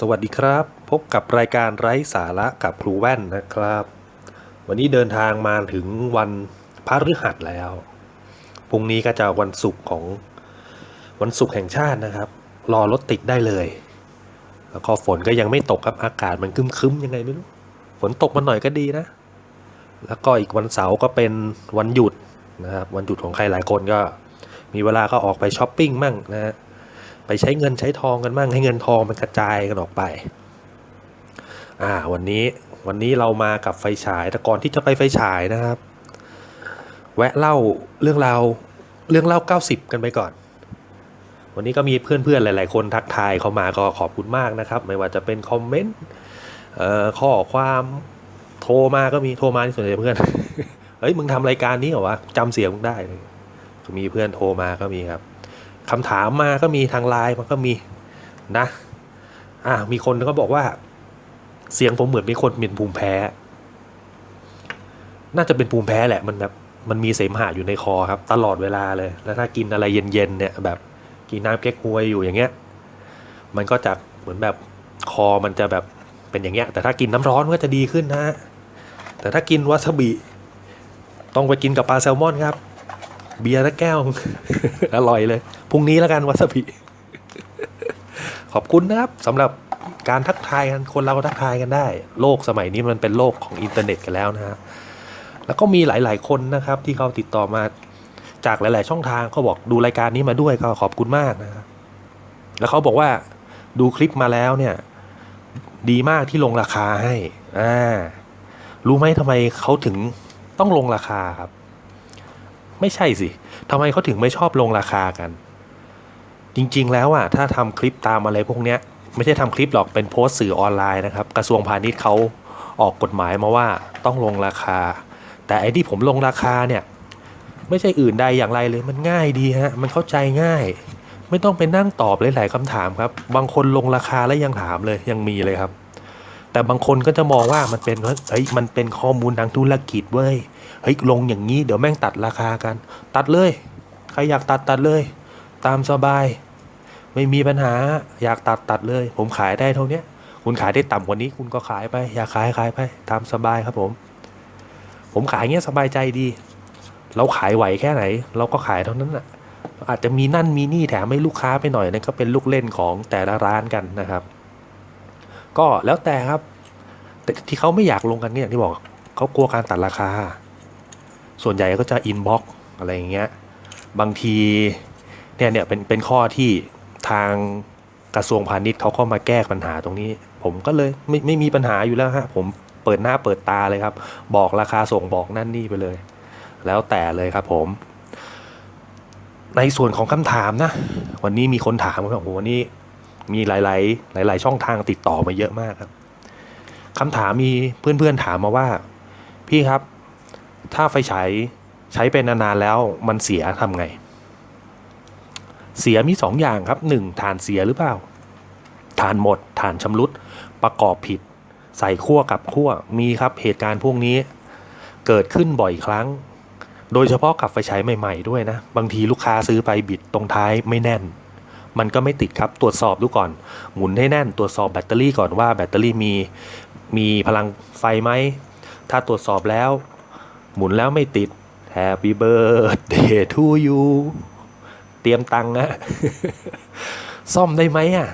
สวัสดีครับ พบกับรายการไร้สาระกับครูแว่นนะครับ วันนี้เดินทางมาถึงวันพฤหัสแล้วพรุ่งนี้ก็จะวันศุกร์ของวันศุกร์แห่งชาตินะครับ รอรถติดได้เลย แล้วก็ฝนก็ยังไม่ตกครับอากาศมันคึ้มๆยังไงไม่รู้ฝนตกมาหน่อยก็ดีนะ แล้วก็อีกวันเสาร์ก็เป็นวันหยุดนะครับวันหยุดของใครหลายคนก็ มีเวลาก็ออกไปช้อปปิ้งมั่งนะฮะ ไปใช้เงินใช้ทองกันบ้างให้เงินทองมันกระจายกันออกไป อ่า วันนี้วันนี้เรามากับไฟฉายแต่ก่อนที่จะไปไฟฉายนะครับ แวะเล่าเรื่องราวเรื่องเล่า 90 กันไปก่อน วันนี้ก็มีเพื่อนๆหลาย ๆ คนทักทายเข้ามาก็ขอบคุณมากนะครับ ไม่ว่าจะเป็นคอมเมนต์เอ่อข้อความโทรมาก็มีโทรมาที่ส่วนใหญ่เพื่อนเฮ้ยมึงทำรายการนี้เหรอวะจำเสียงมึงได้ก็มีเพื่อนโทรมาก็มีครับ คำถามมาก็มีทางไลน์มันก็มีนะอ่ามีคนก็บอกว่า เสียงผมเหมือนมีคนเป็นภูมิแพ้ น่าจะเป็นภูมิแพ้แหละมันแบบมันมีเสมหะอยู่ในคอครับ ตลอดเวลาเลย แล้วถ้ากินอะไรเย็นๆเนี่ยแบบกินน้ำเก๊กฮวยอยู่อย่างเงี้ย มันก็จะเหมือนแบบคอมันจะแบบเป็นอย่างเงี้ย แต่ถ้ากินน้ำร้อนก็จะดีขึ้นนะ แต่ถ้ากินวาซาบิ ต้องไปกินกับปลาแซลมอนครับ เบียร์สักแก้ว อร่อยเลย พรุ่งนี้แล้วกันวาซาบิ ขอบคุณนะครับสำหรับการทักทายกันคนเราทักทายกันได้ โลกสมัยนี้มันเป็นโลกของอินเทอร์เน็ตกันแล้วนะฮะแล้วก็มีหลาย ๆ คนนะครับ ที่เขาติดต่อมาจากหลาย ๆ ช่องทางเขาบอกดูรายการนี้มาด้วยก็ขอบคุณมากนะแล้วเขาบอกว่าดูคลิปมาแล้วเนี่ย ดีมากที่ลงราคาให้อ่ารู้ไหมทำไมเขาถึงต้องลงราคาครับ ไม่ใช่สิทำไมเขาถึงไม่ชอบลงราคากัน จริงๆ แล้วอะถ้าทำคลิปตามอะไรพวกเนี้ย ไม่ใช่ทำคลิปหรอกเป็นโพสต์สื่อออนไลน์นะครับ กระทรวงพาณิชย์เขาออกกฎหมายมาว่าต้องลงราคา แต่ไอ้ที่ผมลงราคาเนี่ย ไม่ใช่อื่นใดอย่างไรเลยมันง่ายดีฮะมันเข้าใจง่าย ไม่ต้องไปนั่งตอบหลายๆคำถามครับ บางคนลงราคาแล้วยังถามเลยยังมีเลยครับ แต่บางคนก็จะมองว่ามันเป็นเฮ้ยมันเป็นข้อมูลทางธุรกิจเว้ยเฮ้ยลงอย่างนี้เดี๋ยวแม่งตัดราคากัน ตัดเลย ใครอยากตัดตัดเลย ตามสบาย ไม่มีปัญหาอยากตัดตัดเลย ผมขายได้เท่านี้คุณขายได้ต่ำกว่านี้ คุณก็ขายไป อยากขายขายไปตามสบายครับผม ผมขายเงี้ยสบายใจดี เราขายไหวแค่ไหน เราก็ขายเท่านั้นน่ะอาจจะมีนั่นมีนี่แถมให้ลูกค้าไปหน่อยนั่นก็เป็นลูกเล่นของแต่ละร้านกันนะครับ ก็แล้วแต่ครับ แต่ที่เขาไม่อยากลงกันเนี่ยที่บอกเขากลัวการตัดราคา ส่วนใหญ่ก็จะอินบ็อกอะไรอย่างเงี้ยบางทีเนี่ยเนี่ยเป็นเป็นข้อที่ทางกระทรวงพาณิชย์เขาก็มาแก้ปัญหาตรงนี้ ผมก็เลยไม่ไม่มีปัญหาอยู่แล้วฮะผมเปิดหน้าเปิดตาเลยครับ บอกราคาส่งบอกนั่นนี่ไปเลย แล้วแต่เลยครับผม ในส่วนของคำถามนะ วันนี้มีคนถามครับโอ้โหวันนี้ มีหลาย ๆ หลาย ๆ ช่องทางติดต่อมาเยอะมากครับคำถามมีเพื่อน ๆ ถามมาว่า พี่ครับ ถ้าไฟฉายใช้เป็นนานๆแล้วมันเสียทำไง เสียมีสองอย่างครับหนึ่งฐานเสียหรือเปล่า ฐานหมด ฐานชำรุด ประกอบผิด ใส่ขั้วกับขั้วมีครับเหตุการณ์พวกนี้ เกิดขึ้นบ่อยครั้ง โดยเฉพาะกับไฟฉายใหม่ ๆ ด้วยนะ บางทีลูกค้าซื้อไปบิดตรงท้ายไม่แน่น มันก็ไม่ติดครับตรวจสอบดูก่อน หมุนให้แน่นตรวจสอบแบตเตอรี่ก่อนว่าแบตเตอรี่มีมีพลังไฟไหม ถ้าตรวจสอบแล้ว หมุนแล้วไม่ติด Happy birthday to you เตรียมตังค์นะซ่อมได้ไหมอะ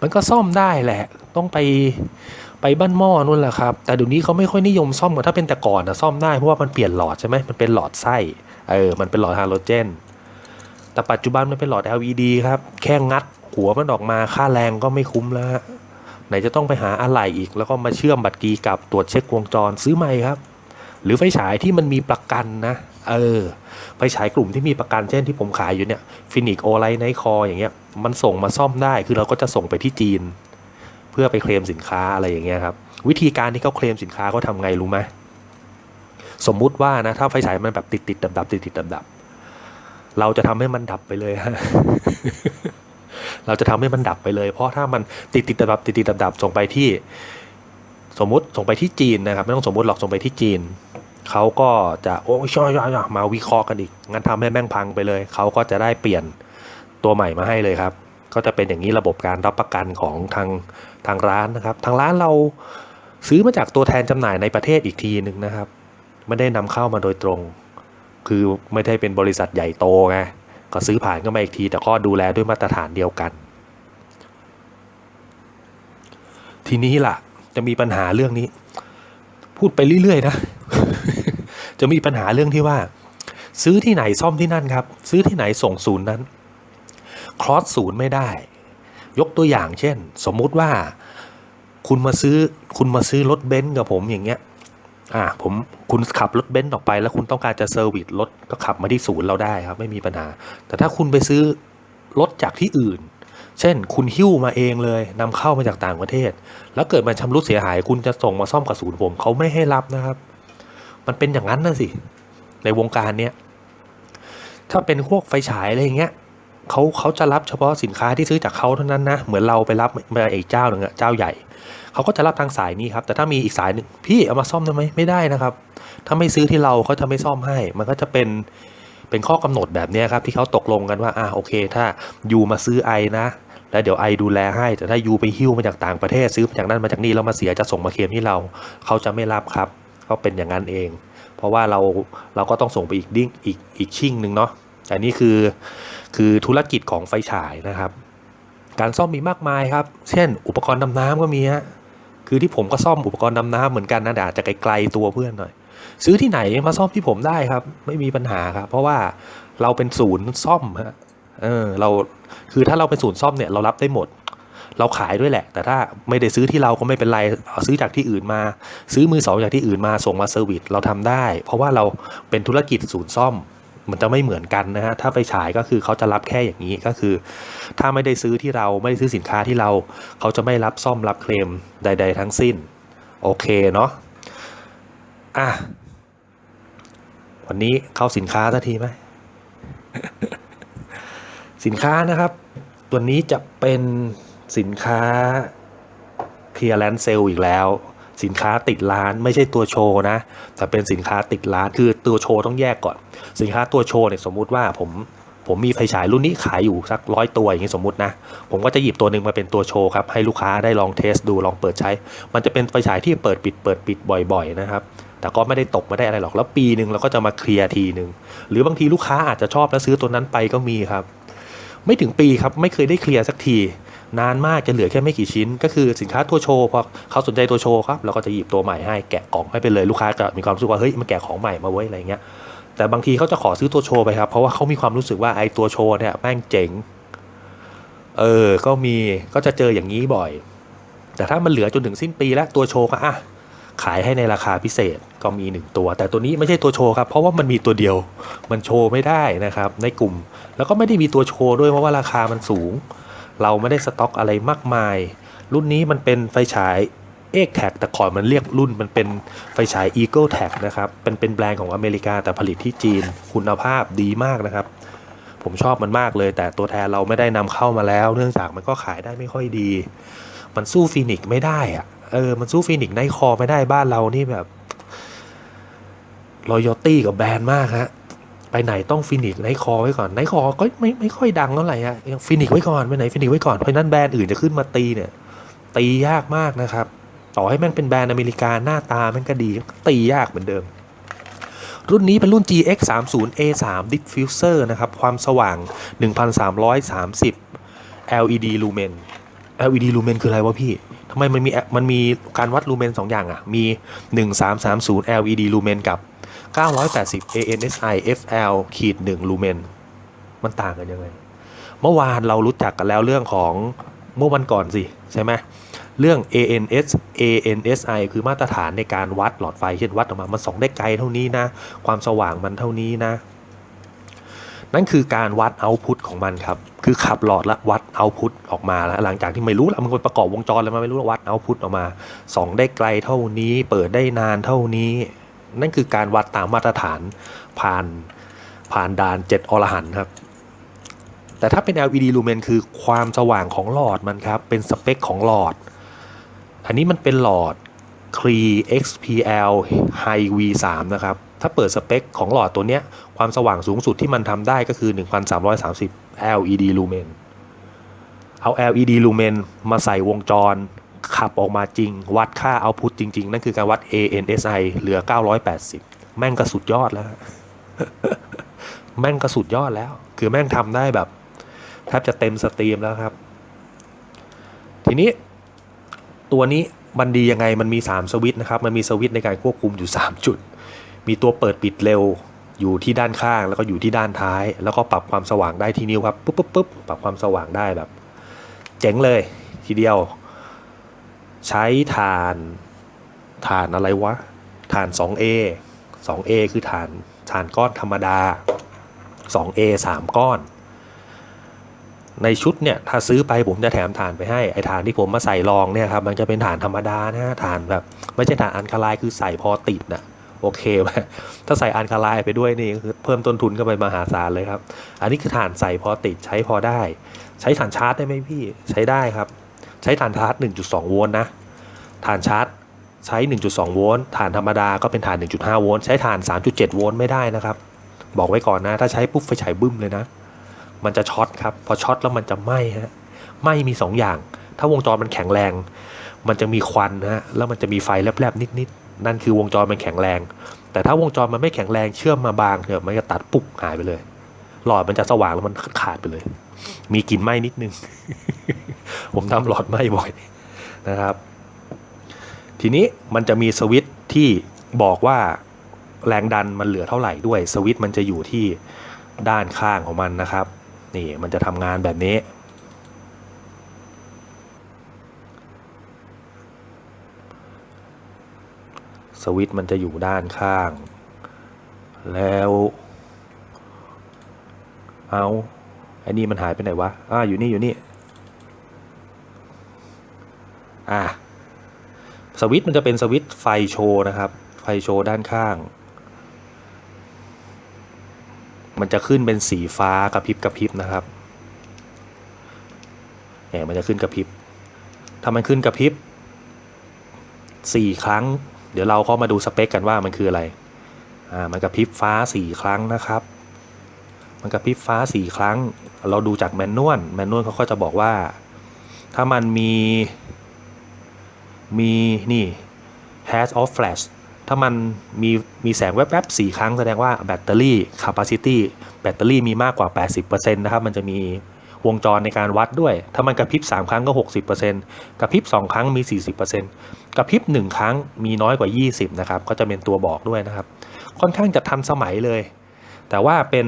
มันก็ซ่อมได้แหละ ต้องไปไปบ้านหม้อนู่นแหละครับ แต่เดี๋ยวนี้เขาไม่ค่อยนิยมซ่อมกันถ้าเป็นแต่ก่อนนะซ่อมได้เพราะว่ามันเปลี่ยนหลอดใช่ไหมมันเป็นหลอดไส้ เออ มันเป็นหลอดฮาโลเจน แต่ปัจจุบันมันเป็นหลอด LED ครับ แค่งัดหัวมันออกมาค่าแรงก็ไม่คุ้มแล้วฮะไหนจะต้องไปหาอะไหล่อีก แล้วก็มาเชื่อมบัตรกีกับตรวจเช็ควงจรซื้อใหม่ครับ หรือไฟฉายที่มันมีประกันนะเออไฟฉายกลุ่มที่มีประกันเช่นที่ผมขายอยู่เนี่ยฟินิกโอไลท์ไนคออย่างเงี้ยมันส่งมาซ่อมได้คือเราก็จะส่งไปที่จีน เพื่อไปเคลมสินค้าอะไรอย่างเงี้ยครับวิธีการที่เขาเคลมสินค้าเขาทำไงรู้ไหมสมมุติว่านะถ้าไฟฉายมันแบบติดติดดับดับติดติดดับดับ เราจะทำให้มันดับไปเลยฮะเราจะทำให้มันดับไปเลย เพราะถ้ามันติดติดดับบติดติดดับดับส่งไปที่ สมมุติส่งไปที่จีนนะครับ ไม่ต้องสมมติหรอกส่งไปที่จีนเขาก็จะโอ้ยช่อยมาวิเคราะห์กันอีกงั้นทำให้แม่งพังไปเลยเขาก็จะได้เปลี่ยนตัวใหม่มาให้เลยครับ ก็จะเป็นอย่างนี้ระบบการรับประกันของทางทางร้านนะครับ ทางร้านเราซื้อมาจากตัวแทนจำหน่ายในประเทศอีกทีหนึ่งนะครับ ไม่ได้นำเข้ามาโดยตรง คือไม่ได้เป็นบริษัทใหญ่โตไงก็ซื้อผ่านก็มาอีกที แต่ก็ดูแลด้วยมาตรฐานเดียวกัน ทีนี้ล่ะ จะมีปัญหาเรื่องนี้ พูดไปเรื่อยๆนะ จะมีปัญหาเรื่องที่ว่า ซื้อที่ไหนซ่อมที่นั่นครับ ซื้อที่ไหนส่งศูนย์นั้นครอสศูนย์ไม่ได้ ยกตัวอย่างเช่น สมมุติว่า คุณมาซื้อคุณมาซื้อรถเบนซ์กับผมอย่างเงี้ย อ่าผมคุณขับรถเบนซ์ออกไป แล้วคุณต้องการจะเซอร์วิสรถก็ขับมาที่ศูนย์เราได้ครับไม่มีปัญหา แต่ถ้าคุณไปซื้อรถจากที่อื่น เช่น คุณหิ้วมาเองเลยนำเข้ามาจากต่างประเทศ แล้วเกิดมันชำรุดเสียหาย คุณจะส่งมาซ่อมกับศูนย์ผมเขาไม่ให้รับนะครับ มันเป็นอย่างนั้นนะสิในวงการเนี้ยถ้าเป็นพวกไฟฉายอะไรอย่างเงี้ย เขาเขาจะรับเฉพาะสินค้าที่ซื้อจากเขาเท่านั้นนะ เหมือนเราไปรับมาอีกเจ้าหนึ่งอะเจ้าใหญ่เขาก็จะรับทางสายนี้ครับ แต่ถ้ามีอีกสายหนึ่งพี่เอามาซ่อมได้ไหมไม่ได้นะครับ ถ้าไม่ซื้อที่เราเขาจะไม่ซ่อมให้ มันก็จะเป็นเป็นข้อกำหนดแบบนี้ครับที่เขาตกลงกันว่าอ่าโอเค ถ้ายูมาซื้อไอนะแล้วเดี๋ยวไอดูแลให้ แต่ถ้ายูไปหิ้วมาจากต่างประเทศซื้อมาจากนั่นมาจากนี่แล้วมาเสียจะส่งมาเคลมที่เรา เขาจะไม่รับครับเขาเป็นอย่างนั้นเอง เพราะว่าเราเราก็ต้องส่งไปอีกดิ้งอีกอีกชิ่งหนึ่งเนาะ แต่นี่คือคือธุรกิจของไฟฉายนะครับ การซ่อมมีมากมายครับ เช่น อุปกรณ์ดำน้ำก็มีฮะคือที่ผมก็ซ่อมอุปกรณ์ดำน้ำเหมือนกันนะแต่อาจจะไกลๆตัวเพื่อนหน่อย ซื้อที่ไหนมาซ่อมที่ผมได้ครับ ไม่มีปัญหาครับ เพราะว่าเราเป็นศูนย์ซ่อมฮะเออเราคือถ้าเราเป็นศูนย์ซ่อมเนี่ยเรารับได้หมด เราขายด้วยแหละ แต่ถ้าไม่ได้ซื้อที่เราก็ไม่เป็นไรซื้อจากที่อื่นมา ซื้อมือสองจากที่อื่นมาส่งมาเซอร์วิสเราทำได้ เพราะว่าเราเป็นธุรกิจศูนย์ซ่อม มันจะไม่เหมือนกันนะฮะถ้าไปฉายก็คือเขาจะรับแค่อย่างนี้ก็คือ ถ้าไม่ได้ซื้อที่เราไม่ได้ซื้อสินค้าที่เรา เขาจะไม่รับซ่อมรับเคลมใด ๆ ทั้งสิ้น โอเคเนาะอะวันนี้เข้าสินค้าสักทีไหมสินค้านะครับ ตัวนี้จะเป็นสินค้า clearance sale อีกแล้ว สินค้าติดร้านไม่ใช่ตัวโชว์นะ แต่เป็นสินค้าติดร้านคือตัวโชว์ต้องแยกก่อน สินค้าตัวโชว์เนี่ยสมมุติว่าผมผมมีไฟฉายรุ่นนี้ขายอยู่สักร้อยตัวอย่างนี้สมมตินะ ผมก็จะหยิบตัวหนึ่งมาเป็นตัวโชว์ครับให้ลูกค้าได้ลองเทสดูลองเปิดใช้ มันจะเป็นไฟฉายที่เปิดปิดเปิดปิดบ่อยๆนะครับแต่ก็ไม่ได้ตกไม่ได้อะไรหรอกแล้วปีหนึ่งเราก็จะมาเคลียร์ทีหนึ่งหรือบางทีลูกค้าอาจจะชอบแล้วซื้อตัวนั้นไปก็มีครับ ไม่ถึงปีครับไม่เคยได้เคลียร์สักที นานมากจะเหลือแค่ไม่กี่ชิ้น ก็คือสินค้าตัวโชว์พอเขาสนใจตัวโชว์ครับเราก็จะหยิบตัวใหม่ให้แกะกล่องให้ไปเลยลูกค้าก็มีความรู้สึกว่าเฮ้ยมันแกะของใหม่มาเว้ยอะไรเงี้ยแต่บางทีเขาจะขอซื้อตัวโชว์ไปครับเพราะว่าเขามีความรู้สึกว่าไอ้ตัวโชว์เนี่ยแม่งเจ๋งเออก็มีก็จะเจออย่างนี้บ่อย แต่ถ้ามันเหลือจนถึงสิ้นปีแล้วตัวโชว์ก็อะขายให้ในราคาพิเศษก็มีหนึ่งตัว แต่ตัวนี้ไม่ใช่ตัวโชว์ครับเพราะว่ามันมีตัวเดียวมันโชว์ไม่ได้นะครับในกลุ่ม แล้วก็ไม่ได้มีตัวโชว์ด้วยเพราะว่าราคามันสูง เราไม่ได้สต็อกอะไรมากมาย รุ่นนี้มันเป็นไฟฉายเอกแท็กแต่ก่อนมันเรียกรุ่นมันเป็นไฟฉาย Eagle Tag นะครับ เป็นเป็นแบรนด์ของอเมริกาแต่ผลิตที่จีนคุณภาพดีมากนะครับ ผมชอบมันมากเลย แต่ตัวแทนเราไม่ได้นำเข้ามาแล้ว เนื่องจากมันก็ขายได้ไม่ค่อยดี มันสู้ฟีนิกซ์ไม่ได้อะเออมันสู้ฟีนิกซ์ไนคอไม่ได้บ้านเรานี่แบบรอยตี้กับแบรนด์มากฮะ ไปไหนต้องฟินิกไนคอไว้ก่อนไนคอก็ไม่ไม่ค่อยดังเท่าไหร่ฮะยังฟินิกไว้ก่อนไปไหนฟินิกไว้ก่อนเพราะนั้นแบรนด์อื่นจะขึ้นมาตีเนี่ย ตียากมากนะครับ ต่อให้แม่งเป็นแบรนด์อเมริกาหน้าตาแม่งก็ดีตียากเหมือนเดิม รุ่นนี้เป็นรุ่น GX 3 0 A 3 Diffuser นะครับ ความสว่าง 1330 LED lumen LED lumen คืออะไรวะพี่ทำไมมันมีมันมีการวัดลูเมนสองอย่างอะมี 1330 LED lumen กับ 980 ANSI FL ขีด1ลูเมนมันต่างกันยังไง เมื่อวานเรารู้จักกันแล้วเรื่องของเมื่อวันก่อนสิใช่ไหมเรื่อง ANS ANSI คือมาตรฐานในการวัดหลอดไฟ เช่นวัดออกมา มันส่องได้ไกลเท่านี้นะ ความสว่างมันเท่านี้นะ นั่นคือการวัดเอาพุตของมันครับ คือขับหลอดแล้ววัดเอาพุตออกมาแล้วหลังจากที่ไม่รู้แล้วมันไปประกอบวงจรแล้วมันไม่รู้แล้ววัดเอาพุตออกมาส่องได้ไกลเท่านี้ เปิดได้นานเท่านี้ นั่นคือการวัดตามมาตรฐานผ่านผ่านด่านเจ็ดอรหันครับ แต่ถ้าเป็น LED lumen คือความสว่างของหลอดมันครับ เป็นสเปคของหลอด อันนี้มันเป็นหลอด Cree XPL High V3 นะครับ ถ้าเปิดสเปคของหลอดตัวเนี้ย ความสว่างสูงสุดที่มันทำได้ก็คือ 1330 LED lumen เอา LED ลูเมนมาใส่วงจร ขับออกมาจริง วัดค่าเอาพุทจริง ๆ นั่นคือการวัด ANSI เหลือ 980 แม่งก็สุดยอดแล้ว แม่งก็สุดยอดแล้ว คือแม่งทำได้แบบแทบจะเต็มสตรีมแล้วครับ ทีนี้ตัวนี้มันดียังไงมันมี 3 สวิตช์นะครับ มันมีสวิตช์ในการควบคุมอยู่ 3 จุด มีตัวเปิดปิดเร็วอยู่ที่ด้านข้างแล้วก็อยู่ที่ด้านท้าย แล้วก็ปรับความสว่างได้ที่นิ้วครับปุ๊บปุ๊บปุ๊บปรับความสว่างได้แบบ เจ๋งเลยทีเดียว ใช้ฐานฐานอะไรวะฐาน 2A 2A คือฐานฐานก้อนธรรมดา 2A 3 ก้อน ในชุดเนี่ยถ้าซื้อไปผมจะแถมฐานไปให้ไอฐานที่ผมมาใส่รองเนี่ยครับมันจะเป็นฐานธรรมดานะฐานแบบไม่ใช่ฐานอันคาลายคือใส่พอติดนะโอเคไหมถ้าใส่อันคาลายไปด้วยนี่คือเพิ่มต้นทุนก็ไปมหาศาลเลยครับ อันนี้คือฐานใส่พอติดใช้พอได้ ใช้ฐานชาร์จได้ไหมพี่ใช้ได้ครับ ใช้ฐานชาร์จ 1.2 โวลต์นะฐานชาร์จใช้ 1.2 โวลต์ฐานธรรมดาก็เป็นฐาน 1.5 โวลต์ใช้ฐาน 3.7 โวลต์ไม่ได้นะครับ บอกไว้ก่อนนะ ถ้าใช้ปุ๊บไฟฉายบึ้มเลยนะ มันจะช็อตครับ พอช็อตแล้วมันจะไหม้ฮะไหม้มี 2 อย่าง ถ้าวงจรมันแข็งแรง มันจะมีควันนะฮะแล้วมันจะมีไฟแลบๆนิดๆนั่นคือวงจรมันแข็งแรง แต่ถ้าวงจรมันไม่แข็งแรงเชื่อมมาบางเถอะมันจะตัดปุ๊บหายไปเลย หลอดมันจะสว่างแล้วมันขาดไปเลย มีกลิ่นไหม้นิดนึง ผมทำหลอดไหม้บ่อยนะครับ ทีนี้มันจะมีสวิตที่บอกว่าแรงดันมันเหลือเท่าไหร่ด้วย สวิตมันจะอยู่ที่ด้านข้างของมันนะครับ นี่มันจะทำงานแบบนี้ สวิตมันจะอยู่ด้านข้าง แล้ว เอาไอ้นี่มันหายไปไหนวะอ่าอยู่นี่อยู่นี่ อะสวิตมันจะเป็นสวิตไฟโชว์นะครับ ไฟโชว์ด้านข้าง มันจะขึ้นเป็นสีฟ้ากระพริบกระพริบนะครับเนี่ยมันจะขึ้นกระพริบ ถ้ามันขึ้นกระพริบสี่ครั้ง เดี๋ยวเราเข้ามาดูสเปคกันว่ามันคืออะไร อ่า มันกระพริบฟ้าสี่ครั้งนะครับ มันกระพริบฟ้าสี่ครั้ง เราดูจากแมนนวลแมนนวลเขาก็จะบอกว่า ถ้ามันมีมีนี่ has of flash ถ้ามันมีมีแสงแวบๆสี่ครั้งแสดงว่าแบตเตอรี่ capacity แบตเตอรี่มีมากกว่า 80%นะครับมันจะมีวงจรในการวัดด้วย ถ้ามันกระพริบ 3 ครั้งก็ 60%กระพริบ 2 ครั้งมี 40%กระพริบ 1 ครั้งมีน้อยกว่า 20 นะครับ ก็จะเป็นตัวบอกด้วยนะครับ ค่อนข้างจะทันสมัยเลย แต่ว่าเป็น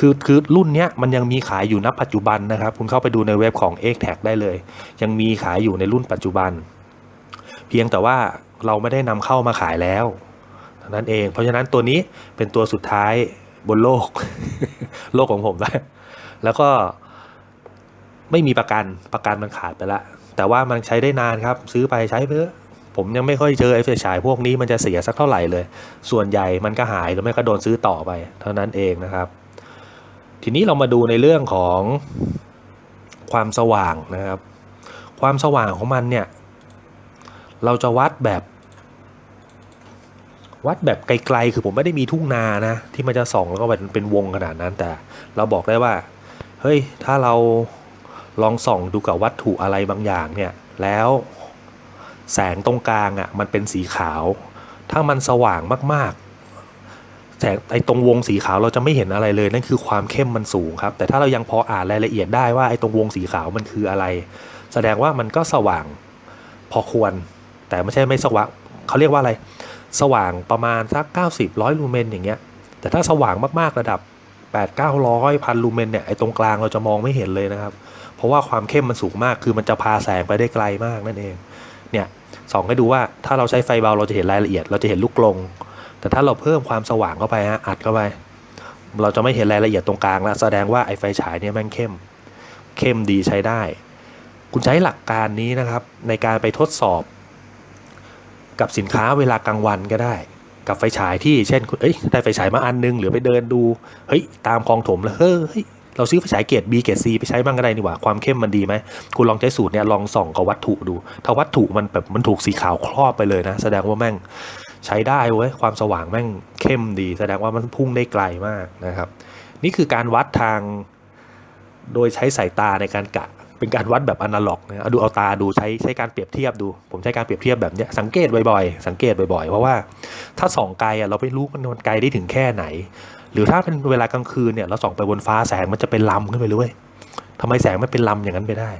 คือคือรุ่นเนี้ยมันยังมีขายอยู่ณปัจจุบันนะครับ คุณเข้าไปดูในเว็บของ x t a g ได้เลย ยังมีขายอยู่ในรุ่นปัจจุบัน เพียงแต่ว่าเราไม่ได้นำเข้ามาขายแล้วเท่านั้นเอง เพราะฉะนั้นตัวนี้เป็นตัวสุดท้ายบนโลก โลกของผมนะแล้วก็ไม่มีประกันประกันมันขาดไปละแต่ว่ามันใช้ได้นานครับ ซื้อไปใช้เพื่อ ผมยังไม่ค่อยเจอไอ้ไฟฉายพวกนี้มันจะเสียสักเท่าไหร่เลย ส่วนใหญ่มันก็หายหรือไม่ก็โดนซื้อต่อไป เท่านั้นเองนะครับ ทีนี้เรามาดูในเรื่องของความสว่างนะครับ ความสว่างของมันเนี่ยเราจะวัดแบบวัดแบบไกลๆ คือผมไม่ได้มีทุ่งนานะ ที่มันจะส่องแล้วก็เป็นเป็นวงขนาดนั้นแต่ เราบอกได้ว่า เฮ้ย ถ้าเราลองส่องดูกับวัตถุอะไรบางอย่างเนี่ย แล้ว แสงตรงกลางอะ่ะมันเป็นสีขาว ถ้ามันสว่างมากๆแสงไอ้ตรงวงสีขาวเราจะไม่เห็นอะไรเลยนั่นคือความเข้มมันสูงครับ แต่ถ้าเรายังพออ่านรายละเอียดได้ว่าไอ้ตรงวงสีขาวมันคืออะไร แสดงว่ามันก็สว่างพอควร แต่ไม่ใช่ไม่สว่างเขาเรียกว่าอะไร สว่างประมาณสัก 90ร้อยลูเมนอย่างเงี้ย แต่ถ้าสว่างมากๆระดับ 8 9 0 0พันลูเมนเนี่ยไอ้ตรงกลางเราจะมองไม่เห็นเลยนะครับ เพราะว่าความเข้มมันสูงมากคือมันจะพาแสงไปได้ไกลมากนั่นเอง เนี่ยสองให้ดูว่าถ้าเราใช้ไฟเบาเราจะเห็นรายละเอียด เราจะเห็นลูกกลง แต่ถ้าเราเพิ่มความสว่างเข้าไปฮะอัดเข้าไป เราจะไม่เห็นรายละเอียดตรงกลางแล้วแสดงว่าไอ้ไฟฉายเนี่ยแม่งเข้ม เข้มดีใช้ได้ คุณใช้หลักการนี้นะครับ ในการไปทดสอบ กับสินค้าเวลากลางวันก็ได้ กับไฟฉายที่เช่นคุณเอ้ยได้ไฟฉายมาอันนึงหรือไปเดินดูเฮ้ยตามคลองถมแล้วเฮ้ย เราซื้อไฟฉายเกรด B เกรด C ไปใช้บ้างก็ได้นี่หว่าความเข้มมันดีไหมคุณลองใช้สูตรเนี้ยลองส่องกับวัตถุดู ถ้าวัตถุมันแบบมันถูกสีขาวครอบไปเลยนะ แสดงว่าแม่งใช้ได้เว้ยความสว่างแม่งเข้มดี แสดงว่ามันพุ่งได้ไกลมากนะครับ นี่คือการวัดทางโดยใช้สายตาในการกะเป็นการวัดแบบอนาล็อกนะดูเอาตาดูใช้ใช้การเปรียบเทียบดู ผมใช้การเปรียบเทียบแบบเนี้ยสังเกตบ่อยๆ สังเกตบ่อยๆ เพราะว่าถ้าส่องไกลอะเราไม่รู้มันไกลได้ถึงแค่ไหน หรือถ้าเป็นเวลากลางคืนเนี่ยเราส่องไปบนฟ้าแสงมันจะเป็นลำขึ้นไปเลยเว้ยทำไมแสงไม่เป็นลำอย่างนั้นไปได้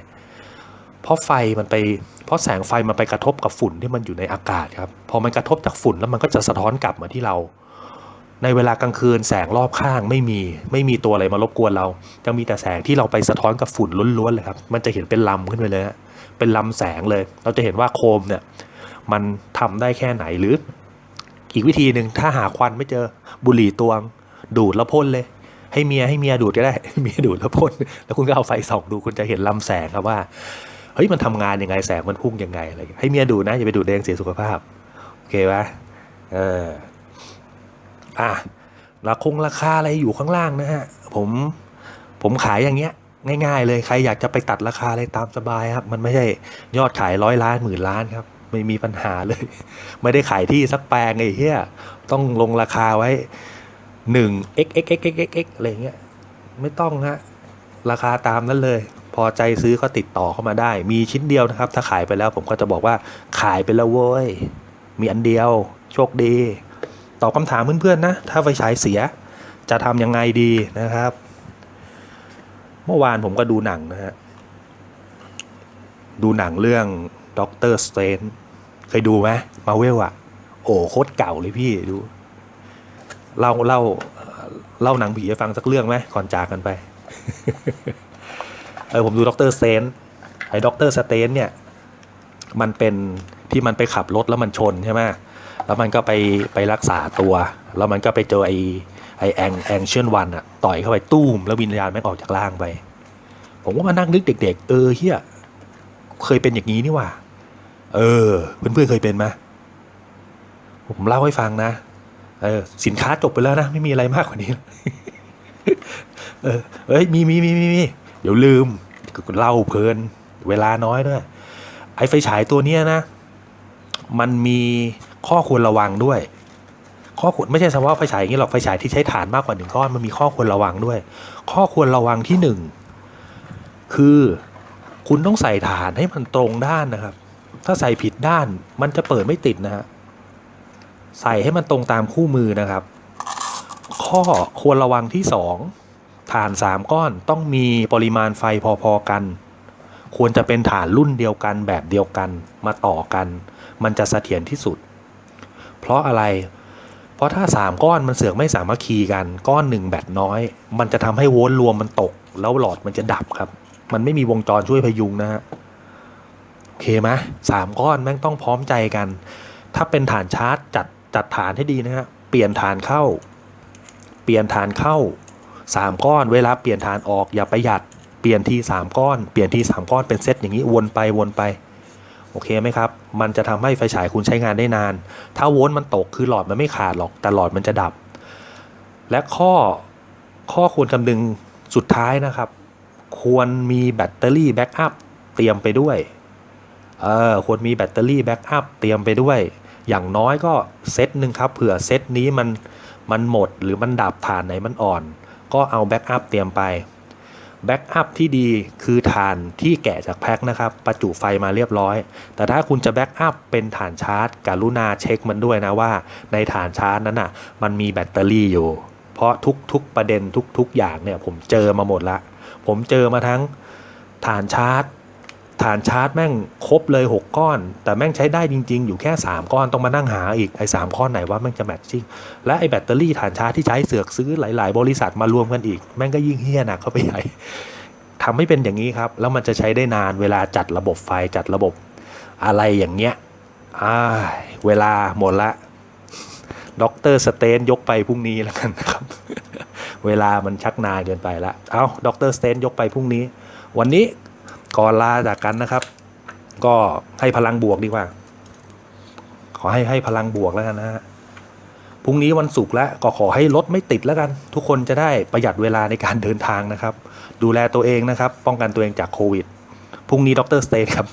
เพราะไฟมันไปเพราะแสงไฟมันไปกระทบกับฝุ่นที่มันอยู่ในอากาศครับพอมันกระทบจากฝุ่นแล้วมันก็จะสะท้อนกลับมาที่เรา ในเวลากลางคืนแสงรอบข้างไม่มีไม่มีตัวอะไรมารบกวนเราจะมีแต่แสงที่เราไปสะท้อนกับฝุ่นล้วนๆเลยครับมันจะเห็นเป็นลำขึ้นไปเลยเป็นลำแสงเลย เราจะเห็นว่าโคมเนี่ยมันทำได้แค่ไหนหรือ อีกวิธีหนึ่งถ้าหาควันไม่เจอบุหรี่ตวง ดูดแล้วพ่นเลย ให้เมียให้เมียดูดก็ได้เมียดูดแล้วพ่นแล้วคุณก็เอาไฟส่องดูคุณจะเห็นลำแสงครับว่าเฮ้ยมันทำงานยังไงแสงมันพุ่งยังไงอะไรให้เมียดูนะอย่าไปดูดเองเสียสุขภาพโอเคปะเอออะราคงราคาอะไรอยู่ข้างล่างนะฮะผมผมขายอย่างเงี้ยง่าย ๆ เลยใครอยากจะไปตัดราคาอะไรตามสบายครับ มันไม่ใช่ยอดขายร้อยล้านหมื่นล้านครับ ไม่มีปัญหาเลย ไม่ได้ขายที่สักแปลงไอ้เหี้ยต้องลงราคาไว้ หนึ่ง x x x x x x อะไรเงี้ยไม่ต้องฮะราคาตามนั้นเลย พอใจซื้อก็ติดต่อเข้ามาได้ มีชิ้นเดียวนะครับ ถ้าขายไปแล้วผมก็จะบอกว่าขายไปแล้วเว้ย มีอันเดียว โชคดี ตอบคำถามเพื่อนๆนะ ถ้าไฟฉายเสีย จะทำยังไงดีนะครับ เมื่อวานผมก็ดูหนังนะฮะดูหนังเรื่องด็อกเตอร์สเตนเคยดูไหมมาเวลอะโอ้โคตรเก่าเลยพี่ดู เล่าเล่าเล่าหนังผีให้ฟังสักเรื่องไหมก่อนจากกันไป เออผมดูด็อกเตอร์สเตนไอ้ด็อกเตอร์สเตนเนี่ย มันเป็นที่มันไปขับรถแล้วมันชนใช่ไหมแล้วมันก็ไปไปรักษาตัว แล้วมันก็ไปเจอไอไอแองแองเชียนวันอะต่อยเข้าไปตุ้มแล้ววิญญาณแม่งออกจากร่างไป ผมก็มานั่งนึกเด็ก ๆ เออเฮียเคยเป็นอย่างนี้นี่หว่า เออ เพื่อนๆเคยเป็นไหมผมเล่าให้ฟังนะ เออสินค้าจบไปแล้วนะ ไม่มีอะไรมากกว่านี้ เออเอ้ยมีมีมีมีมีเดี๋ยวลืมเล่าเพลิน เวลาน้อยด้วย ไอไฟฉายตัวเนี้ยนะ มันมีข้อควรระวังด้วย ข้อควรไม่ใช่เฉพาะไฟฉายอย่างนี้หรอกไฟฉายที่ใช้ฐานมากกว่าหนึ่งก้อนมันมีข้อควรระวังด้วย ข้อควรระวังที่หนึ่งคือคุณต้องใส่ฐานให้มันตรงด้านนะครับ ถ้าใส่ผิดด้านมันจะเปิดไม่ติดนะฮะ ใส่ให้มันตรงตามคู่มือนะครับ ข้อควรระวังที่สองฐานสามก้อนต้องมีปริมาณไฟพอๆกัน ควรจะเป็นฐานรุ่นเดียวกันแบบเดียวกันมาต่อกัน มันจะเสถียรที่สุด เพราะอะไร เพราะถ้าสามก้อนมันเสือกไม่สามัคคีกันก้อนหนึ่งแบตน้อย มันจะทำให้โวลต์รวมมันตก แล้วหลอดมันจะดับครับ มันไม่มีวงจรช่วยพยุงนะฮะโอเคไหมสามก้อนแม่งต้องพร้อมใจกัน ถ้าเป็นฐานชาร์จจัด จัดฐานให้ดีนะฮะ เปลี่ยนฐานเข้า เปลี่ยนฐานเข้าสามก้อน เวลาเปลี่ยนฐานออกอย่าประหยัด เปลี่ยนทีสามก้อน เปลี่ยนทีสามก้อนเป็นเซตอย่างนี้วนไปวนไป โอเคไหมครับ มันจะทำให้ไฟฉายคุณใช้งานได้นาน ถ้าโวลต์มันตกคือหลอดมันไม่ขาดหรอก แต่หลอดมันจะดับ และข้อข้อควรคำนึงสุดท้ายนะครับ ควรมีแบตเตอรี่แบ็กอัพเตรียมไปด้วย เออ ควรมีแบตเตอรี่แบ็กอัพเตรียมไปด้วย อย่างน้อยก็เซตหนึ่งครับเผื่อเซตนี้มันมันหมดหรือมันดับฐานไหนมันอ่อน ก็เอาแบ็กอัพเตรียมไปแบ็กอัพที่ดีคือฐานที่แกะจากแพ็คนะครับ ประจุไฟมาเรียบร้อย แต่ถ้าคุณจะแบ็กอัพเป็นฐานชาร์จกรุณาเช็คมันด้วยนะว่า ในฐานชาร์จนั้นอะมันมีแบตเตอรี่อยู่ เพราะทุกๆประเด็นทุกๆอย่างเนี่ยผมเจอมาหมดละ ผมเจอมาทั้งฐานชาร์จ ฐานชาร์จแม่งครบเลย 6 ก้อน แต่แม่งใช้ได้จริง ๆ อยู่แค่ 3 ก้อนต้องมานั่งหาอีกไอ้สก้อนไหนว่าแม่งจะแมทชิ่งและไอ้แบตเตอรี่ฐานชาร์จที่ใช้เสือกซื้อหลาย ๆ บริษัทมารวมกันอีก แม่งก็ยิ่งเฮี้ยหนักเข้าไปใหญ่ทำให้เป็นอย่างนี้ครับ แล้วมันจะใช้ได้นานเวลาจัดระบบไฟจัดระบบ อะไรอย่างเงี้ยอ่าเวลาหมดละด็อกเตอร์สเตนยกไปพรุ่งนี้แล้วกันนะครับ เวลามันชักนานเกินไปละเอาด็อกเตอร์สเตนยกไปพรุ่งนี้ วันนี้ ก่อนลาจากกันนะครับ ก็ให้พลังบวกดีกว่า ขอให้ให้พลังบวกแล้วกันนะฮะพรุ่งนี้วันศุกร์แล้วก็ขอให้รถไม่ติดแล้วกัน ทุกคนจะได้ประหยัดเวลาในการเดินทางนะครับ ดูแลตัวเองนะครับ ป้องกันตัวเองจากโควิดพรุ่งนี้ดรสเตนครับ